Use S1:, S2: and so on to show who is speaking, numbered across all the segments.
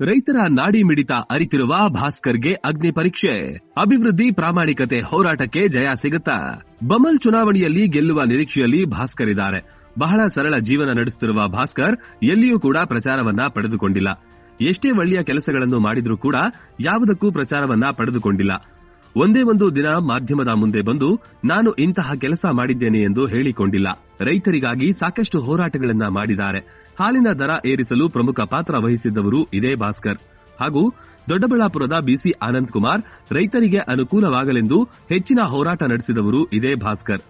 S1: ರೈತರ ನಾಡಿ ಮಿಡಿತ ಅರಿತಿರುವ ಭಾಸ್ಕರ್ಗೆ ಅಗ್ನಿ ಪರೀಕ್ಷೆ. ಅಭಿವೃದ್ಧಿ ಪ್ರಾಮಾಣಿಕತೆ ಹೋರಾಟಕ್ಕೆ ಜಯ ಸಿಗುತ್ತಾ. ಬಮಲ್ ಚುನಾವಣೆಯಲ್ಲಿ ಗೆಲ್ಲುವ ನಿರೀಕ್ಷೆಯಲ್ಲಿ ಭಾಸ್ಕರ್ ಇದ್ದಾರೆ. ಬಹಳ ಸರಳ ಜೀವನ ನಡೆಸುತ್ತಿರುವ ಭಾಸ್ಕರ್ ಎಲ್ಲಿಯೂ ಕೂಡ ಪ್ರಚಾರವನ್ನ ಪಡೆದುಕೊಂಡಿಲ್ಲ. ಎಷ್ಟೇ ಒಳ್ಳೆಯ ಕೆಲಸಗಳನ್ನು ಮಾಡಿದ್ರೂ ಕೂಡ ಯಾವುದಕ್ಕೂ ಪ್ರಚಾರವನ್ನ ಪಡೆದುಕೊಂಡಿಲ್ಲ. ಒಂದೇ ಒಂದು ದಿನ ಮಾಧ್ಯಮದ ಮುಂದೆ ಬಂದು ನಾನು ಇಂತಹ ಕೆಲಸ ಮಾಡಿದ್ದೇನೆ ಎಂದು ಹೇಳಿಕೊಂಡಿಲ್ಲ. ರೈತರಿಗಾಗಿ ಸಾಕಷ್ಟು ಹೋರಾಟಗಳನ್ನ ಮಾಡಿದ್ದಾರೆ. ಹಾಲಿನ ದರ ಏರಿಸಲು ಪ್ರಮುಖ ಪಾತ್ರ ವಹಿಸಿದ್ದವರು ಇದೇ ಭಾಸ್ಕರ್. ಹಾಗೂ ದೊಡ್ಡಬಳ್ಳಾಪುರದ ಬಿಸಿ ಆನಂದ್ ಕುಮಾರ್ ರೈತರಿಗೆ ಅನುಕೂಲವಾಗಲೆಂದು ಹೆಚ್ಚಿನ ಹೋರಾಟ ನಡೆಸಿದವರು ಇದೇ ಭಾಸ್ಕರ್.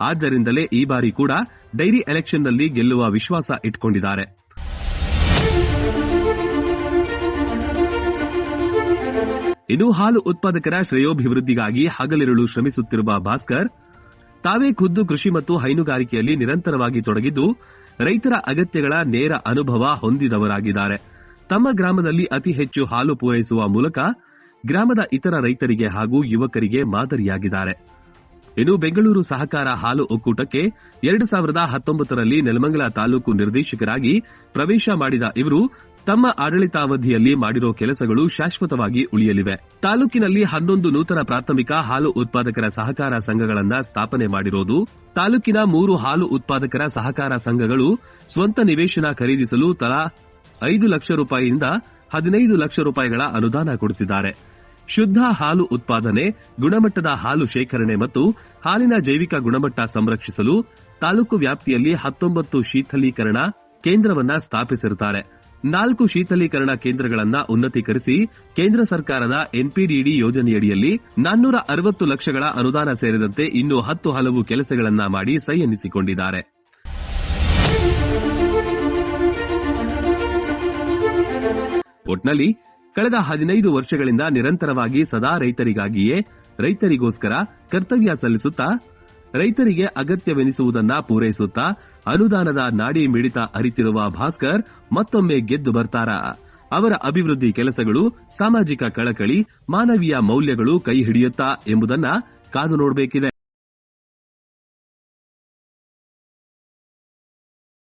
S1: ಆದ್ದರಿಂದಲೇ ಈ ಬಾರಿ ಕೂಡ ಡೈರಿ ಎಲೆಕ್ಷನ್ನಲ್ಲಿ ಗೆಲ್ಲುವ ವಿಶ್ವಾಸ ಇಟ್ಕೊಂಡಿದ್ದಾರೆ. ಇನ್ನು ಹಾಲು ಉತ್ಪಾದಕರ ಶ್ರೇಯೋಭಿವೃದ್ಧಿಗಾಗಿ ಹಗಲಿರುಳು ಶ್ರಮಿಸುತ್ತಿರುವ ಭಾಸ್ಕರ್, ತಾವೇ ಖುದ್ದು ಕೃಷಿ ಮತ್ತು ಹೈನುಗಾರಿಕೆಯಲ್ಲಿ ನಿರಂತರವಾಗಿ ತೊಡಗಿದ್ದು, ರೈತರ ಅಗತ್ಯಗಳ ನೇರ ಅನುಭವ ಹೊಂದಿದವರಾಗಿದ್ದಾರೆ. ತಮ್ಮ ಗ್ರಾಮದಲ್ಲಿ ಅತಿ ಹೆಚ್ಚು ಹಾಲು ಪೂರೈಸುವ ಮೂಲಕ ಗ್ರಾಮದ ಇತರ ರೈತರಿಗೆ ಹಾಗೂ ಯುವಕರಿಗೆ ಮಾದರಿಯಾಗಿದ್ದಾರೆ. ಇನ್ನು ಬೆಂಗಳೂರು ಸಹಕಾರ ಹಾಲು ಒಕ್ಕೂಟಕ್ಕೆ ಎರಡು ಸಾವಿರದ ಹತ್ತೊಂಬತ್ತರಲ್ಲಿ ನೆಲಮಂಗಲ ತಾಲೂಕು ನಿರ್ದೇಶಕರಾಗಿ ಪ್ರವೇಶ ಮಾಡಿದ ಇವರು ತಮ್ಮ ಆಡಳಿತಾವಧಿಯಲ್ಲಿ ಮಾಡಿರೋ ಕೆಲಸಗಳು ಶಾಶ್ವತವಾಗಿ ಉಳಿಯಲಿವೆ. ತಾಲೂಕಿನಲ್ಲಿ ಹನ್ನೊಂದು ನೂತನ ಪ್ರಾಥಮಿಕ ಹಾಲು ಉತ್ಪಾದಕರ ಸಹಕಾರ ಸಂಘಗಳನ್ನ ಸ್ಥಾಪನೆ ಮಾಡಿರೋದು, ತಾಲೂಕಿನ ಮೂರು ಹಾಲು ಉತ್ಪಾದಕರ ಸಹಕಾರ ಸಂಘಗಳು ಸ್ವಂತ ನಿವೇಶನ ಖರೀದಿಸಲು ತಲಾ ಐದು ಲಕ್ಷ ರೂಪಾಯಿಯಿಂದ ಹದಿನೈದು ಲಕ್ಷ ರೂಪಾಯಿಗಳ ಅನುದಾನ ಕೊಡಿಸಿದ್ದಾರೆ. ಶುದ್ಧ ಹಾಲು ಉತ್ಪಾದನೆ, ಗುಣಮಟ್ಟದ ಹಾಲು ಶೇಖರಣೆ ಮತ್ತು ಹಾಲಿನ ಜೈವಿಕ ಗುಣಮಟ್ಟ ಸಂರಕ್ಷಿಸಲು ತಾಲೂಕು ವ್ಯಾಪ್ತಿಯಲ್ಲಿ ಹತ್ತೊಂಬತ್ತು ಶೀಥಲೀಕರಣ ಕೇಂದ್ರವನ್ನ ಸ್ಥಾಪಿಸಿರುತ್ತಾರೆ. ನಾಲ್ಕು ಶೀಥಲೀಕರಣ ಕೇಂದ್ರಗಳನ್ನ ಉನ್ನತೀಕರಿಸಿ ಕೇಂದ್ರ ಸರ್ಕಾರದ ಎನ್ಪಿಡಿಡಿ ಯೋಜನೆಯಡಿಯಲ್ಲಿ ನಾನ್ನೂರ ಅರವತ್ತು ಲಕ್ಷಗಳ ಅನುದಾನ ಸೇರಿದಂತೆ ಇನ್ನೂ ಹತ್ತು ಹಲವು ಕೆಲಸಗಳನ್ನ ಮಾಡಿ ಸೈ ಎನ್ನಿಸಿಕೊಂಡಿದ್ದಾರೆ ಒಟ್ನಲ್ಲಿ ಕಳೆದ ಹದಿನೈದು ವರ್ಷಗಳಿಂದ ನಿರಂತರವಾಗಿ ಸದಾ ರೈತರಿಗಾಗಿಯೇ ರೈತರಿಗೋಸ್ಕರ ಕರ್ತವ್ಯ ಸಲ್ಲಿಸುತ್ತಾ, ರೈತರಿಗೆ ಅಗತ್ಯವೆನಿಸುವುದನ್ನ ಪೂರೈಸುತ್ತಾ, ಅನುದಾನದ ನಾಡಿ ಮಿಡಿತ ಅರಿತಿರುವ ಭಾಸ್ಕರ್ ಮತ್ತೊಮ್ಮೆ ಗೆದ್ದು ಬರ್ತಾರ? ಅವರ ಅಭಿವೃದ್ಧಿ ಕೆಲಸಗಳು, ಸಾಮಾಜಿಕ ಕಳಕಳಿ, ಮಾನವೀಯ ಮೌಲ್ಯಗಳು ಕೈ ಹಿಡಿಯುತ್ತಾ ಎಂಬುದನ್ನ ಕಾದು ನೋಡಬೇಕಿದೆ.